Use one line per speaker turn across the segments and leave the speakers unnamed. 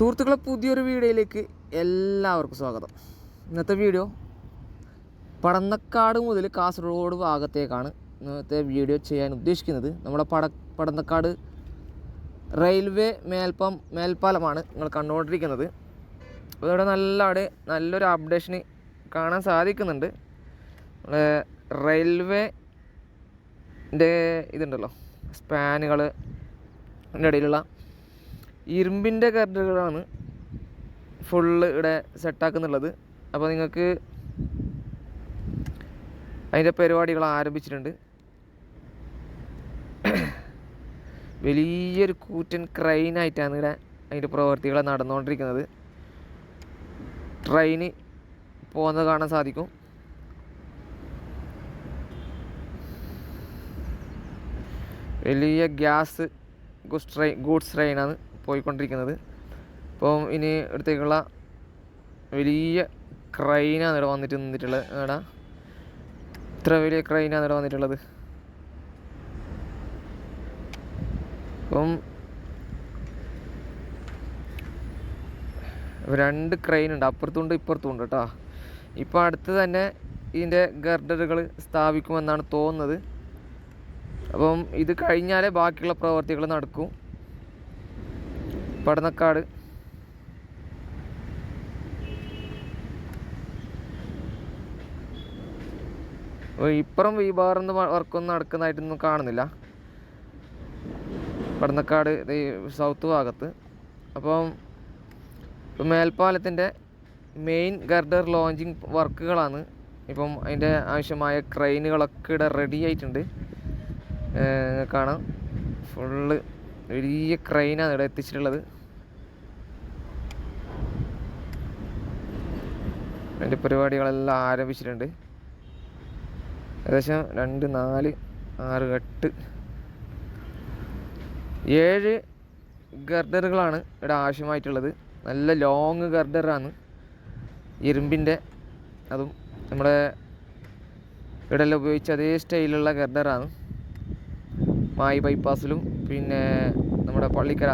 സുഹൃത്തുക്കളെ പുതിയൊരു വീഡിയോയിലേക്ക് എല്ലാവർക്കും സ്വാഗതം. ഇന്നത്തെ വീഡിയോ പടന്നക്കാട് മുതൽ കാസർഗോഡ് ഭാഗത്തേക്കാണ് ഇന്നത്തെ വീഡിയോ ചെയ്യാൻ ഉദ്ദേശിക്കുന്നത്. നമ്മുടെ പട പടന്നക്കാട് റെയിൽവേ മേൽപ്പം മേൽപ്പാലമാണ് നിങ്ങൾ കണ്ടുകൊണ്ടിരിക്കുന്നത്. ഇവിടെ നല്ല അവിടെ നല്ലൊരു അപ്ഡേഷന് കാണാൻ സാധിക്കുന്നുണ്ട്. നമ്മുടെ റെയിൽവേ ഇതുണ്ടല്ലോ സ്പാനുകൾ ഇടയിലുള്ള ഇരുമ്പിന്റെ കരടുകളാണ് ഫുള്ള് ഇവിടെ സെറ്റാക്കുന്നുള്ളത്. അപ്പോൾ നിങ്ങൾക്ക് അതിന്റെ പരിപാടികൾ ആരംഭിച്ചിട്ടുണ്ട്. വലിയൊരു കൂറ്റൻ ക്രൈനായിട്ടാണ് ഇവിടെ അതിന്റെ പ്രവൃത്തികൾ നടന്നുകൊണ്ടിരിക്കുന്നത്. ട്രെയിന് പോകുന്നത് കാണാൻ സാധിക്കും. വലിയ ഗ്യാസ് ഗുഡ്സ് ട്രെയിൻ ഗൂഡ്സ് ട്രെയിനാണ് പോയിക്കൊണ്ടിരിക്കുന്നത്. അപ്പം ഇനി അടുത്തേക്കുള്ള വലിയ ക്രൈനാണ് ഇവിടെ വന്നിട്ട് നിന്നിട്ടുള്ളത് എടാ ഇത്ര വലിയ ക്രൈനാണ് ഇവിടെ വന്നിട്ടുള്ളത്. അപ്പം രണ്ട് ക്രെയിൻ ഉണ്ട്. അപ്പുറത്തുണ്ട് ഇപ്പുറത്തുണ്ട് കേട്ടോ. ഇപ്പം അടുത്ത് തന്നെ ഇതിന്റെ ഗർഡറുകൾ സ്ഥാപിക്കുമെന്നാണ് തോന്നുന്നത്. അപ്പം ഇത് കഴിഞ്ഞാലേ ബാക്കിയുള്ള പ്രവർത്തികൾ നടക്കും. പടന്നക്കാട്. ഇപ്പുറം ഭാഗത്തുനിന്ന് വർക്കൊന്നും നടക്കുന്നതായിട്ടൊന്നും കാണുന്നില്ല. പടന്നക്കാട് സൗത്ത് ഭാഗത്ത്. അപ്പം മേൽപ്പാലത്തിന്റെ മെയിൻ ഗർഡർ ലോഞ്ചിങ് വർക്കുകളാണ് ഇപ്പം അതിന്റെ ആവശ്യമായ ക്രെയിനുകളൊക്കെ ഇവിടെ റെഡി ആയിട്ടുണ്ട്. കാണാം. ഫുള്ള് വലിയ ക്രെയിനാണ് ഇവിടെ എത്തിച്ചിട്ടുള്ളത്. അതിന്റെ പരിപാടികളെല്ലാം ആരംഭിച്ചിട്ടുണ്ട്. ഏകദേശം രണ്ട് നാല് ആറ് എട്ട് ഏഴ് ഗർഡറുകളാണ് ഇവിടെ ആവശ്യമായിട്ടുള്ളത്. നല്ല ലോങ് ഗർഡറാണ്. ഇരുമ്പിന്റെ അതും നമ്മുടെ ഇവിടെല്ലാം ഉപയോഗിച്ച അതേ സ്റ്റൈലുള്ള ഗർഡറാണ്. മായി ബൈപ്പാസിലും പിന്നെ നമ്മുടെ പള്ളിക്കര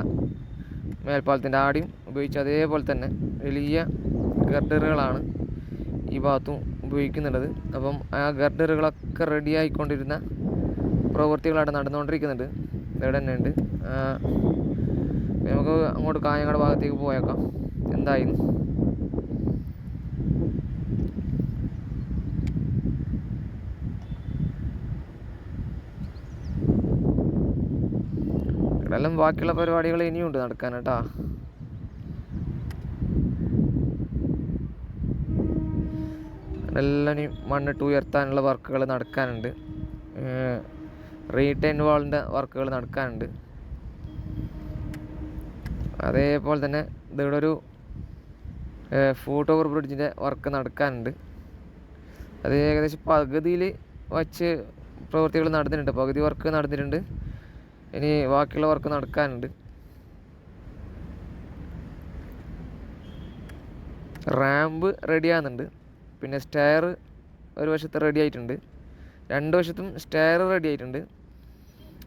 മേൽപ്പാലത്തിന്റെ ആടിയും ഉപയോഗിച്ച അതേപോലെ തന്നെ വലിയ ഗർഡറുകളാണ് ഈ ഭാഗത്തും ഉപയോഗിക്കുന്നുള്ളത് അപ്പം ആ ഗർഡറുകളൊക്കെ റെഡി ആയിക്കൊണ്ടിരുന്ന പ്രവൃത്തികൾ അവിടെ നടന്നുകൊണ്ടിരിക്കുന്നുണ്ട്. ഇവിടെ തന്നെ ഉണ്ട്. നമുക്ക് അങ്ങോട്ട് കാഞ്ഞങ്ങാട് ഭാഗത്തേക്ക് പോയേക്കാം. എന്തായിരുന്നു? ഇവിടെല്ലാം ബാക്കിയുള്ള പരിപാടികൾ ഇനിയുണ്ട് നടക്കാൻ കേട്ടാ എല്ലാം ഇനി മണ്ണിട്ട് ഉയർത്താനുള്ള വർക്കുകൾ നടക്കാനുണ്ട്. റീടൈൻ വാളിന്റെ വർക്കുകൾ നടക്കാനുണ്ട്. അതേപോലെ തന്നെ ഇതിവിടെ ഒരു ഫൂട്ട് ഓവർ ബ്രിഡ്ജിന്റെ വർക്ക് നടക്കാനുണ്ട്. അത് ഏകദേശം പകുതിയിൽ വച്ച് പ്രവൃത്തികൾ നടന്നിട്ടുണ്ട്. പകുതി വർക്ക് നടന്നിട്ടുണ്ട്. ഇനി ബാക്കിയുള്ള വർക്ക് നടക്കാനുണ്ട്. റാമ്പ് റെഡി ആകുന്നുണ്ട് പിന്നെ സ്റ്റെയർ ഒരു വശത്ത് റെഡി ആയിട്ടുണ്ട്. രണ്ട് വശത്തും സ്റ്റെയർ റെഡി ആയിട്ടുണ്ട്.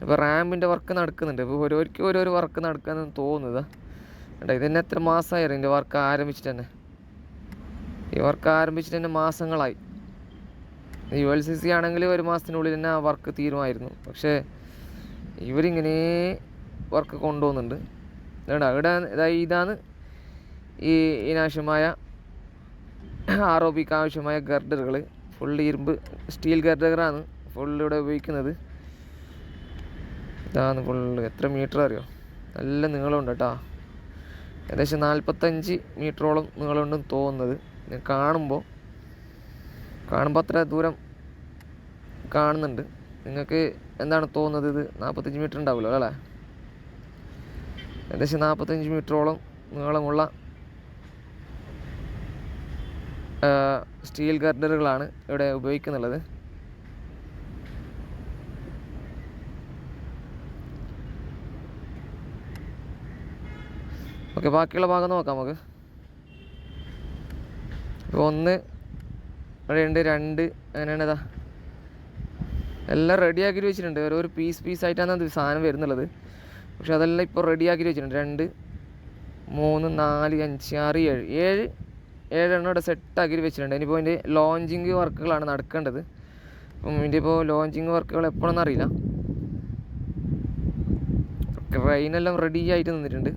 അപ്പോൾ റാമ്പിന്റെ വർക്ക് നടക്കുന്നുണ്ട്. ഇപ്പോൾ ഓരോരിക്കും ഓരോരോ വർക്ക് നടക്കാന്ന് തോന്നുന്നത്. കേട്ടോ ഇതന്നെ എത്ര മാസമായി ഇതിന്റെ വർക്ക് ആരംഭിച്ചിട്ട് തന്നെ. ഈ വർക്ക് ആരംഭിച്ചിട്ട് തന്നെ മാസങ്ങളായി. യു എൽ സി സി ആണെങ്കിൽ ഒരു മാസത്തിനുള്ളിൽ തന്നെ ആ വർക്ക് തീരുമായിരുന്നു. പക്ഷേ ഇവരിങ്ങനെ വർക്ക് കൊണ്ടുപോകുന്നുണ്ട്. ഇതാണ് അവിടെ ഇതായി ഇതാണ് ഈ ഇതിനാവശ്യമായ ആർ ഒ പിക്ക് ആവശ്യമായ ഗർഡറുകൾ. ഫുൾ ഇരുമ്പ് സ്റ്റീൽ ഗർഡറാണ് ഫുൾ ഇവിടെ ഉപയോഗിക്കുന്നത്. ഇതാണ് ഫുൾ എത്ര മീറ്റർ അറിയോ? നല്ല നീളമുണ്ട് കേട്ടോ. ഏകദേശം നാൽപ്പത്തഞ്ച് മീറ്ററോളം നീളമുണ്ടെന്ന് തോന്നുന്നത്. കാണുമ്പോൾ കാണുമ്പോൾ അത്ര ദൂരം കാണുന്നുണ്ട്. നിങ്ങൾക്ക് എന്താണ് തോന്നുന്നത് ഇത്? നാൽപ്പത്തഞ്ച് മീറ്റർ ഉണ്ടാവുമല്ലോ അല്ലേ? ഏകദേശം നാൽപ്പത്തഞ്ച് മീറ്ററോളം നീളമുള്ള സ്റ്റീൽ ഗർഡറുകളാണ് ഇവിടെ ഉപയോഗിക്കുന്നുള്ളത് ഓക്കെ ബാക്കിയുള്ള ഭാഗം നോക്കാം നമുക്ക്. ഇപ്പോൾ ഒന്ന് ഇവിടെ രണ്ട് അങ്ങനെയാണ് ഇതാ. എല്ലാം റെഡിയാക്കി വെച്ചിട്ടുണ്ട്. ഓരോ ഒരു പീസ് പീസ് ആയിട്ടാണ് അത് സാധനം വരുന്നുള്ളത്. പക്ഷെ അതെല്ലാം ഇപ്പോൾ റെഡിയാക്കി വെച്ചിട്ടുണ്ട്. രണ്ട് മൂന്ന് നാല് അഞ്ച് ആറ് ഏഴ്. ഏഴ് ഏഴെണ്ണം ഇവിടെ സെറ്റാക്കി വെച്ചിട്ടുണ്ട്. ഇനിയിപ്പോൾ അതിന്റെ ലോഞ്ചിങ് വർക്കുകളാണ് നടക്കേണ്ടത്. അപ്പം ഇതിന്റെ ഇപ്പോൾ ലോഞ്ചിങ് വർക്കുകൾ എപ്പോഴൊന്നും അറിയില്ല ട്രെയിനെല്ലാം റെഡി ആയിട്ട് നിന്നിട്ടുണ്ട്.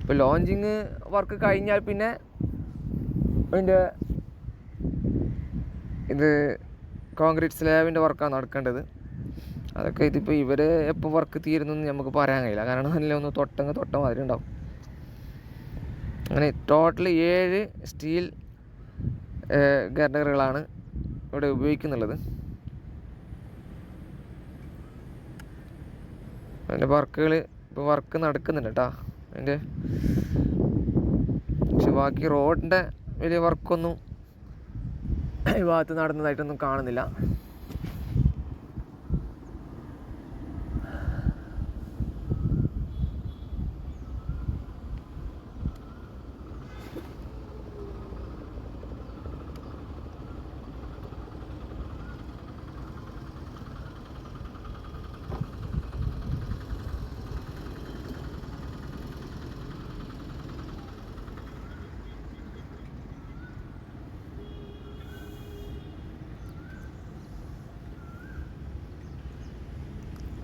ഇപ്പോൾ ലോഞ്ചിങ് വർക്ക് കഴിഞ്ഞാൽ പിന്നെ അതിന്റെ ഇത് കോൺക്രീറ്റ് സ്ലാബിന്റെ വർക്കാണ് നടക്കേണ്ടത്. അതൊക്കെ ഇതിപ്പോൾ ഇവർ എപ്പോൾ വർക്ക് തീരുന്നെന്ന് നമുക്ക് പറയാൻ കഴിയില്ല. കാരണം നല്ല ഒന്ന് തൊട്ടങ്ങ് തൊട്ട മാതിരി ഉണ്ടാവും. അങ്ങനെ ടോട്ടൽ ഏഴ് സ്റ്റീൽ ഗർഡറുകളാണ് ഇവിടെ ഉപയോഗിക്കുന്നുള്ളത്. അതിന്റെ വർക്കുകൾ ഇപ്പോൾ വർക്ക് നടക്കുന്നുണ്ട് കേട്ടോ അതിന്റെ പക്ഷെ ബാക്കി റോഡിന്റെ വലിയ വർക്കൊന്നും ഈ നടന്നതായിട്ടൊന്നും കാണുന്നില്ല.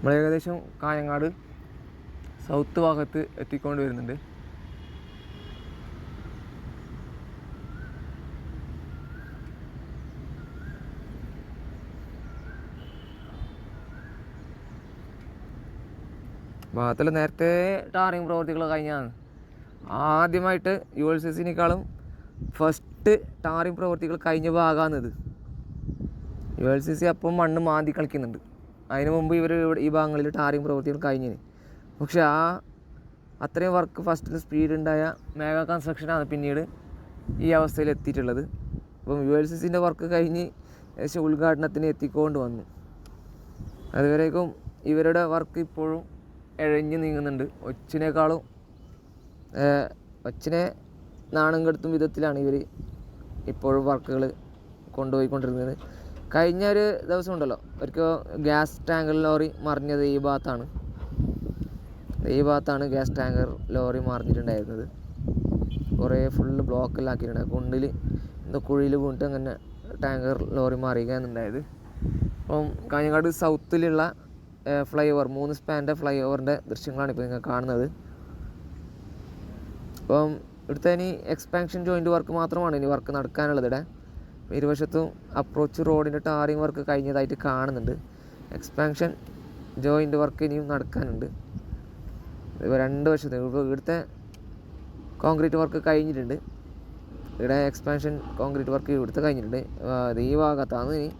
നമ്മൾ ഏകദേശം കായങ്ങാട് സൗത്ത് ഭാഗത്ത് എത്തിക്കൊണ്ട് വരുന്നുണ്ട്. ഭാഗത്തിൽ നേരത്തെ ടാറിങ് പ്രവർത്തികൾ കഴിഞ്ഞാണ്. ആദ്യമായിട്ട് യു എൽ സി സിനേക്കാളും ഫസ്റ്റ് ടാറിങ് പ്രവർത്തികൾ കഴിഞ്ഞ ഭാഗമാണിത്. യു എൽ സി സി അപ്പം മണ്ണ് മാന്തി കളിക്കുന്നുണ്ട്. അതിന് മുമ്പ് ഇവർ ഈ ഭാഗങ്ങളിൽ ടാറിങ് പ്രവൃത്തികൾ കഴിഞ്ഞിന് പക്ഷെ ആ അത്രയും വർക്ക് ഫസ്റ്റിൽ സ്പീഡ് ഉണ്ടായ മേഘ കൺസ്ട്രക്ഷനാണ് പിന്നീട് ഈ അവസ്ഥയിൽ എത്തിയിട്ടുള്ളത്. അപ്പം യു എൽ സി സിന്റെ വർക്ക് കഴിഞ്ഞ് ഏകദേശം ഉദ്ഘാടനത്തിന് എത്തിക്കൊണ്ട് വന്നു. അതുവരേക്കും ഇവരുടെ വർക്ക് ഇപ്പോഴും എഴഞ്ഞ് നീങ്ങുന്നുണ്ട്. ഒച്ചിനേക്കാളും ഒച്ചിനെ നാണം കെടുത്തും വിധത്തിലാണ് ഇവർ ഇപ്പോഴും വർക്കുകൾ കൊണ്ടുപോയിക്കൊണ്ടിരുന്നത്. കഴിഞ്ഞ ഒരു ദിവസം ഉണ്ടല്ലോ ഒരിക്കൽ ഗ്യാസ് ടാങ്കർ ലോറി മറിഞ്ഞത് ഈ ഭാഗത്താണ്. ഈ ഭാഗത്താണ് ഗ്യാസ് ടാങ്കർ ലോറി മറിഞ്ഞിട്ടുണ്ടായിരുന്നത്. കുറേ ഫുള്ള് ബ്ലോക്കിലാക്കിയിട്ടുണ്ട്. കുണ്ടിൽ എന്തോ കുഴിയിൽ വീണിട്ട് അങ്ങനെ ടാങ്കർ ലോറി മറിയുകയാണുണ്ടായത്. അപ്പം കാഞ്ഞങ്ങാട് സൗത്തിലുള്ള ഫ്ലൈ ഓവർ മൂന്ന് സ്പാന്റെ ഫ്ലൈ ഓവറിന്റെ ദൃശ്യങ്ങളാണ് ഇപ്പോൾ നിങ്ങൾ കാണുന്നത്. അപ്പം ഇവിടുത്തെ ഇനി എക്സ്പാൻഷൻ ജോയിന്റ് വർക്ക് മാത്രമാണ് ഇനി വർക്ക് നടക്കാനുള്ളത് ഇവിടെ. ഇരുവശത്തും അപ്രോച്ച് റോഡിന്റെ ടാറിങ് വർക്ക് കഴിഞ്ഞതായിട്ട് കാണുന്നുണ്ട്. എക്സ്പാൻഷൻ ജോയിന്റ് വർക്ക് ഇനിയും നടക്കാനുണ്ട്. ഇപ്പോൾ രണ്ട് വശത്ത്. ഇവിടുത്തെ കോൺക്രീറ്റ് വർക്ക് കഴിഞ്ഞിട്ടുണ്ട്. ഇവിടെ എക്സ്പാൻഷൻ കോൺക്രീറ്റ് വർക്ക് ഇവിടുത്തെ കഴിഞ്ഞിട്ടുണ്ട്. ഈ ഭാഗത്താണ് ഇനി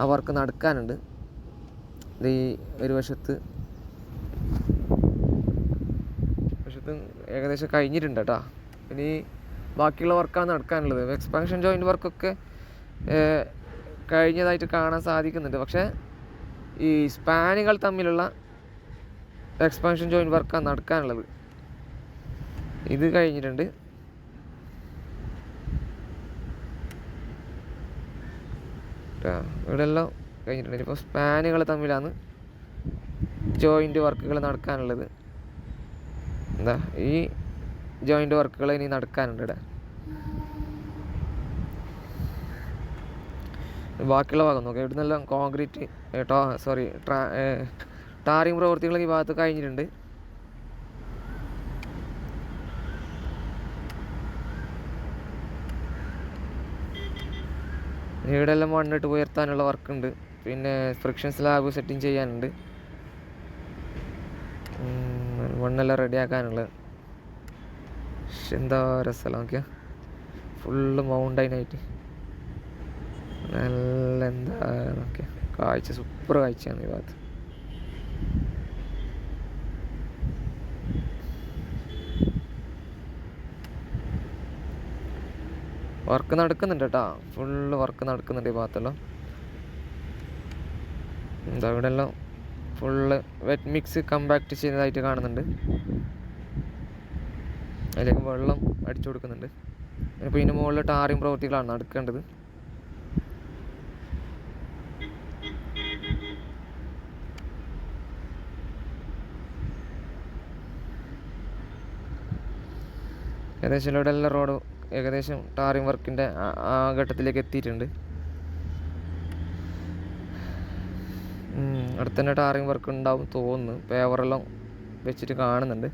ആ വർക്ക് നടക്കാനുണ്ട്. ഇത് ഈ ഒരു വശത്ത് വശത്ത് ഏകദേശം കഴിഞ്ഞിട്ടുണ്ട് കേട്ടോ. ഇനി ബാക്കിയുള്ള വർക്കാണ് നടക്കാനുള്ളത്. എക്സ്പാൻഷൻ ജോയിന്റ് വർക്കൊക്കെ കഴിഞ്ഞതായിട്ട് കാണാൻ സാധിക്കുന്നുണ്ട്. പക്ഷേ ഈ സ്പാനുകൾ തമ്മിലുള്ള എക്സ്പാൻഷൻ ജോയിന്റ് വർക്കാണ് നടക്കാനുള്ളത്. ഇത് കഴിഞ്ഞിട്ടുണ്ട്. ട്ടാ, ഇവിടെ എല്ലാം കഴിഞ്ഞിട്ടുണ്ട്. ഇപ്പോൾ സ്പാനുകൾ തമ്മിലാണ് ജോയിന്റ് വർക്കുകൾ നടക്കാനുള്ളത്. എന്താ ഈ ജോയിന്റ് വർക്കുകൾ ഇനി നടക്കാനുണ്ട് ഇവിടെ. ബാക്കിയുള്ള ഭാഗം നോക്കാം. ഇവിടെ നിന്നെല്ലാം കോൺക്രീറ്റ് കേട്ടോ സോറി ട്രാ ടാറിങ് പ്രവൃത്തികൾ ഈ ഭാഗത്ത് കഴിഞ്ഞിട്ടുണ്ട്. ഇവിടെ എല്ലാം മണ്ണിട്ട് ഉയർത്താനുള്ള വർക്കുണ്ട്. പിന്നെ ഫ്രിക്ഷൻ സ്ലാബ് സെറ്റിംഗ് ചെയ്യാനുണ്ട്. മണ്ണെല്ലാം റെഡിയാക്കാനുള്ളത് ശ്ശ്, എന്താ രസമല്ല നോക്കിയാ. ഫുള്ള് മൗണ്ടൈനായിട്ട് നല്ല എന്താ നോക്കിയാ. കാഴ്ച സൂപ്പർ കാഴ്ചയാണ് ഈ ഭാഗത്ത്. വർക്ക് നടക്കുന്നുണ്ട് കേട്ടോ ഫുള്ള് വർക്ക് നടക്കുന്നുണ്ട് ഈ ഭാഗത്തെല്ലാം. എന്താ ഇവിടെ എല്ലാം ഫുള്ള് വെറ്റ് മിക്സ് കമ്പാക്ട് ചെയ്തതായിട്ട് കാണുന്നുണ്ട്. അതിലേക്ക് വെള്ളം അടിച്ചു കൊടുക്കുന്നുണ്ട്. ഇപ്പോൾ ഇതിന് മുകളിൽ ടാറിംഗ് പ്രവൃത്തികളാണ് നടക്കേണ്ടത്. ഏകദേശം ഇവിടെ എല്ലാ റോഡും ഏകദേശം ടാറിങ് വർക്കിന്റെ ആ ഘട്ടത്തിലേക്ക് എത്തിയിട്ടുണ്ട്. അടുത്തന്നെ ടാറിങ് വർക്ക് ഉണ്ടാവും തോന്നുന്നു. പേവറെല്ലാം വെച്ചിട്ട് കാണുന്നുണ്ട്.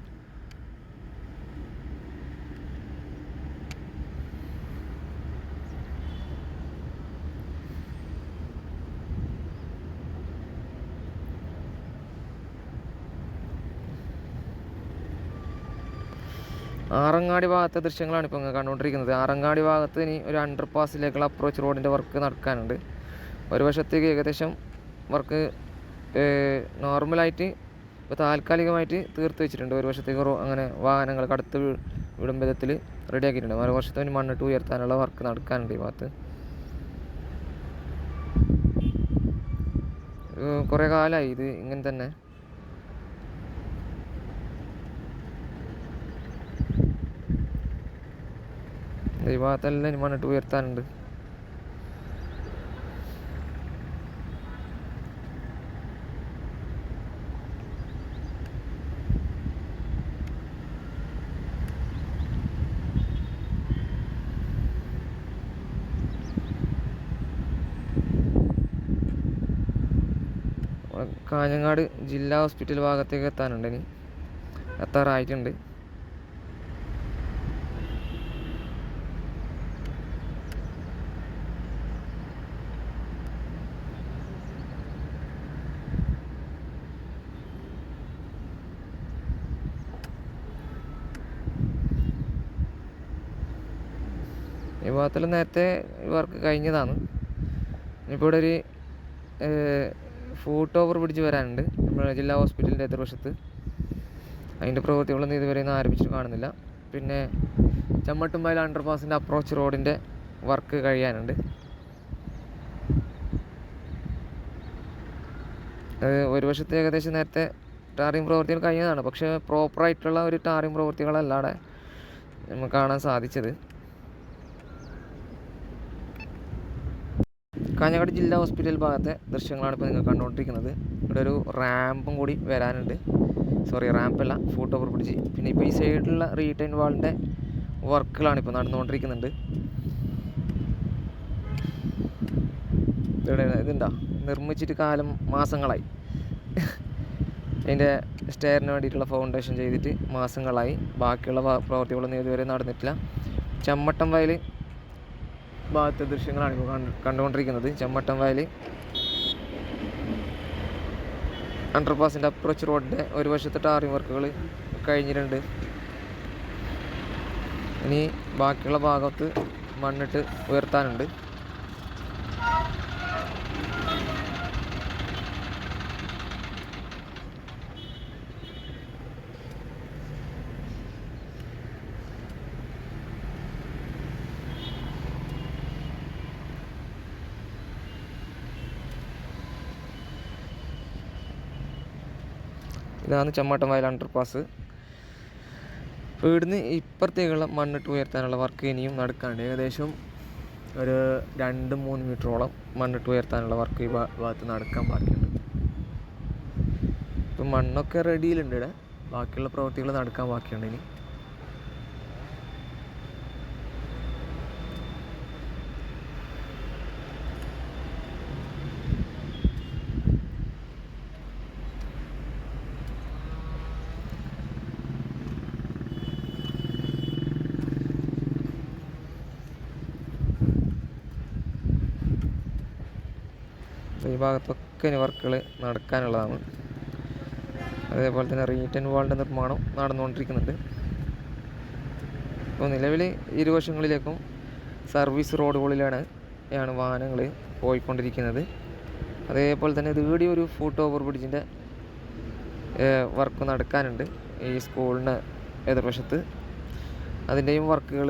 ആറങ്ങാടി ഭാഗത്തെ ദൃശ്യങ്ങളാണ് ഇപ്പോൾ കണ്ടുകൊണ്ടിരിക്കുന്നത് ആറങ്ങാടി ഭാഗത്ത് ഇനി ഒരു അണ്ടർ പാസിലേക്കുള്ള അപ്രോച്ച് റോഡിന്റെ വർക്ക് നടക്കാനുണ്ട്. ഒരു വശത്തേക്ക് ഏകദേശം വർക്ക് നോർമലായിട്ട് ഇപ്പോൾ താൽക്കാലികമായിട്ട് തീർത്ത് വെച്ചിട്ടുണ്ട്. ഒരു വശത്തേക്ക് റോ അങ്ങനെ വാഹനങ്ങൾ കടത്ത് വിടും വിധത്തിൽ റെഡിയാക്കിയിട്ടുണ്ട് മറു വശത്തിന് മണ്ണിട്ട് ഉയർത്താനുള്ള വർക്ക് നടക്കാനുണ്ട് ഈ ഭാഗത്ത്. കുറേ കാലമായി ഇത് ഇങ്ങനെ തന്നെ. ഈ ഭാഗത്തെല്ലാം മണ്ണിട്ട് ഉയർത്താനുണ്ട്. കാഞ്ഞങ്ങാട് ജില്ലാ ഹോസ്പിറ്റൽ ഭാഗത്തേക്ക് എത്താനുണ്ട് ഇനി. എത്താറായിട്ടുണ്ട്. ഈ നേരത്തെ വർക്ക് കഴിഞ്ഞതാണ്. ഇപ്പോൾ ഇവിടെ ഒരു ഫൂട്ട് ഓവർ പിടിച്ച് വരാനുണ്ട്. നമ്മുടെ ജില്ലാ ഹോസ്പിറ്റലിന്റെ എതിർവശത്ത്. അതിന്റെ പ്രവൃത്തികളൊന്നും ഇതുവരെ ഒന്നും ആരംഭിച്ചിട്ട് കാണുന്നില്ല. പിന്നെ ചമ്മട്ടുംപായൽ അണ്ടർ പാസിന്റെ അപ്രോച്ച് റോഡിന്റെ വർക്ക് കഴിയാനുണ്ട് ഒരു വശത്ത് ഏകദേശം നേരത്തെ ടാറിംഗ് പ്രവൃത്തികൾ കഴിഞ്ഞതാണ്. പക്ഷേ പ്രോപ്പറായിട്ടുള്ള ഒരു ടാറിംഗ് പ്രവൃത്തികളല്ലാതെ നമുക്ക് കാണാൻ സാധിച്ചത്. കാഞ്ഞങ്ങാട് ജില്ലാ ഹോസ്പിറ്റൽ ഭാഗത്തെ ദൃശ്യങ്ങളാണ് ഇപ്പോൾ നിങ്ങൾ കണ്ടുകൊണ്ടിരിക്കുന്നത്. ഇവിടെ ഒരു റാമ്പും കൂടി വരാനുണ്ട്. സോറി റാമ്പല്ല ഫൂട്ട് ഓവർ ബ്രിഡ്ജ് പിന്നെ ഇപ്പോൾ ഈ സൈഡിലുള്ള റീറ്റൈൻ വാളിന്റെ വർക്കുകളാണ് ഇപ്പോൾ നടന്നുകൊണ്ടിരിക്കുന്നുണ്ട്. ഇവിടെ ഇതുണ്ടോ? നിർമ്മിച്ചിട്ട് കാലം മാസങ്ങളായി. അതിന്റെ സ്റ്റെയറിന് വേണ്ടിയിട്ടുള്ള ഫൗണ്ടേഷൻ ചെയ്തിട്ട് മാസങ്ങളായി. ബാക്കിയുള്ള പ്രവർത്തികളൊന്നും ഇതുവരെ നടന്നിട്ടില്ല. ചമ്മട്ടം വയൽ ഭാഗത്തെ ദൃശ്യങ്ങളാണ് ഇപ്പോൾ കണ്ട് കണ്ടുകൊണ്ടിരിക്കുന്നത്. ചെമ്മട്ടം വയൽ അണ്ടർപാസിന്റെ അപ്രോച്ച് റോഡിന്റെ ഒരു വശത്തെ ടാറിംഗ് വർക്കുകൾ കഴിഞ്ഞിട്ടുണ്ട്. ഇനി ബാക്കിയുള്ള ഭാഗത്ത് മണ്ണിട്ട് ഉയർത്താനുണ്ട്. ഇതാണ് ചമ്മാട്ടം വയൽ അണ്ടർ പാസ് ഇവിടുന്ന് ഇപ്പുറത്തേക്കുള്ള മണ്ണിട്ട് ഉയർത്താനുള്ള വർക്ക് ഇനിയും നടക്കാണ്ട് ഏകദേശം ഒരു രണ്ട് മൂന്ന് മീറ്ററോളം മണ്ണിട്ട് ഉയർത്താനുള്ള വർക്ക് ഈ ഭാഗത്ത് നടക്കാൻ ബാക്കിയുണ്ട്. ഇപ്പം മണ്ണൊക്കെ റെഡിയിലുണ്ട് ഇവിടെ. ബാക്കിയുള്ള പ്രവൃത്തികൾ നടക്കാൻ ബാക്കിയുണ്ട് ഇനി. ഭാഗത്തൊക്കെ ഇനി വർക്കുകൾ നടക്കാനുള്ളതാണ്. അതേപോലെ തന്നെ റീറ്റൻ വാളിന്റെ നിർമ്മാണം നടന്നുകൊണ്ടിരിക്കുന്നുണ്ട്. ഇപ്പോൾ നിലവിൽ ഇരുവശങ്ങളിലേക്കും സർവീസ് റോഡുകളിലാണ് ആണ് വാഹനങ്ങൾ പോയിക്കൊണ്ടിരിക്കുന്നത്. അതേപോലെ തന്നെ ഇത് ഒരു ഫൂട്ട് ഓവർ ബ്രിഡ്ജിന്റെ വർക്ക് നടക്കാനുണ്ട് ഈ സ്കൂളിന് എതിർവശത്ത്. അതിന്റെയും വർക്കുകൾ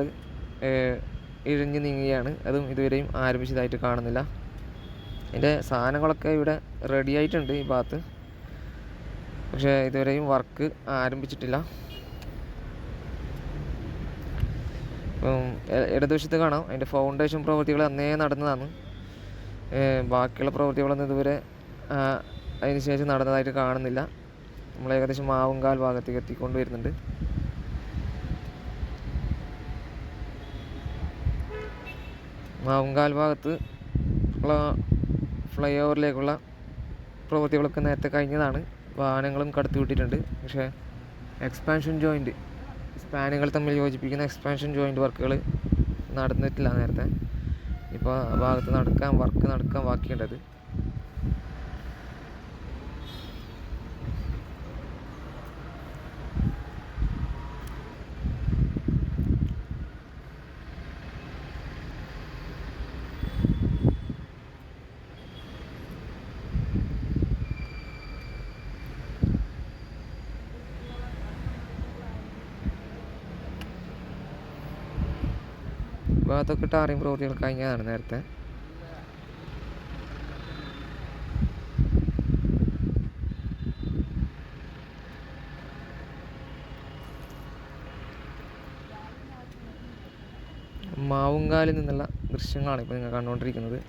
ഇഴഞ്ഞു നീങ്ങുകയാണ്. അതും ഇതുവരെയും ആരംഭിച്ചതായിട്ട് കാണുന്നില്ല. അതിന്റെ സാധനങ്ങളൊക്കെ ഇവിടെ റെഡി ആയിട്ടുണ്ട് ഈ ഭാഗത്ത്. പക്ഷേ ഇതുവരെയും വർക്ക് ആരംഭിച്ചിട്ടില്ല. ഇടതുവശത്ത് കാണാം. അതിന്റെ ഫൗണ്ടേഷൻ പ്രവൃത്തികൾ അന്നേ നടന്നതാണ്. ബാക്കിയുള്ള പ്രവൃത്തികളൊന്നും ഇതുവരെ അതിനുശേഷം നടന്നതായിട്ട് കാണുന്നില്ല. നമ്മൾ ഏകദേശം മാവുങ്കാൽ ഭാഗത്തേക്ക് എത്തിക്കൊണ്ട് വരുന്നുണ്ട്. മാവുങ്കാൽ ഭാഗത്ത് ഉള്ള ഫ്ലൈ ഓവറിലേക്കുള്ള പ്രവൃത്തികളൊക്കെ നേരത്തെ കഴിഞ്ഞതാണ്. വാഹനങ്ങളും കടത്തി വിട്ടിട്ടുണ്ട്. പക്ഷേ എക്സ്പാൻഷൻ ജോയിന്റ് സ്പാനുകൾ തമ്മിൽ യോജിപ്പിക്കുന്ന എക്സ്പാൻഷൻ ജോയിന്റ് വർക്കുകൾ നടന്നിട്ടില്ല നേരത്തെ. ഇപ്പോൾ ആ ഭാഗത്ത് നടക്കാൻ വർക്ക് നടക്കാൻ ബാക്കിയുണ്ടത് ഭാഗത്തൊക്കെ ടാറിങ് പ്രവൃത്തികൾ കഴിഞ്ഞതാണ് നേരത്തെ. മാവുങ്കാലിൽ നിന്നുള്ള ദൃശ്യങ്ങളാണ് ഇപ്പോൾ നിങ്ങൾ കണ്ടുകൊണ്ടിരിക്കുന്നത്.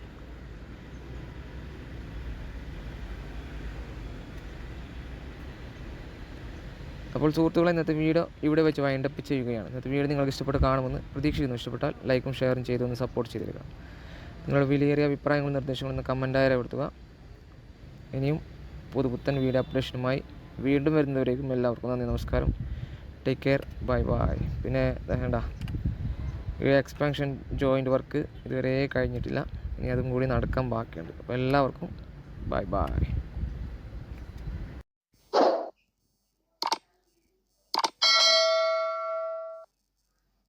അപ്പോൾ സുഹൃത്തുക്കളെ ഇന്നത്തെ വീഡിയോ ഇവിടെ വെച്ച് വൈൻഡപ്പ് ചെയ്യുകയാണ്. ഇന്നത്തെ വീഡിയോ നിങ്ങൾക്ക് ഇഷ്ടപ്പെട്ട് കാണുമെന്ന് പ്രതീക്ഷിക്കുന്നു. ഇഷ്ടപ്പെട്ടാൽ ലൈക്കും ഷെയറും ചെയ്തു ഒന്ന് സപ്പോർട്ട് ചെയ്തിരിക്കുക. തരിക നിങ്ങളുടെ വിലയേറിയ അഭിപ്രായങ്ങളും നിർദ്ദേശങ്ങളും ഒന്ന് കമന്റായി രേഖപ്പെടുത്തുക. ഇനിയും പുതുപുത്തൻ വീഡിയോ അപ്ഡേഷനുമായി വീണ്ടും വരുന്നവരേക്കും എല്ലാവർക്കും നന്ദി നമസ്കാരം. ടേക്ക് കെയർ ബൈ ബൈ പിന്നെ വേണ്ട എക്സ്പാൻഷൻ ജോയിന്റ് വർക്ക് ഇതുവരെ കഴിഞ്ഞിട്ടില്ല. ഇനി അതും കൂടി നടക്കാൻ ബാക്കിയുണ്ട്. അപ്പോൾ എല്ലാവർക്കും ബൈ ബൈ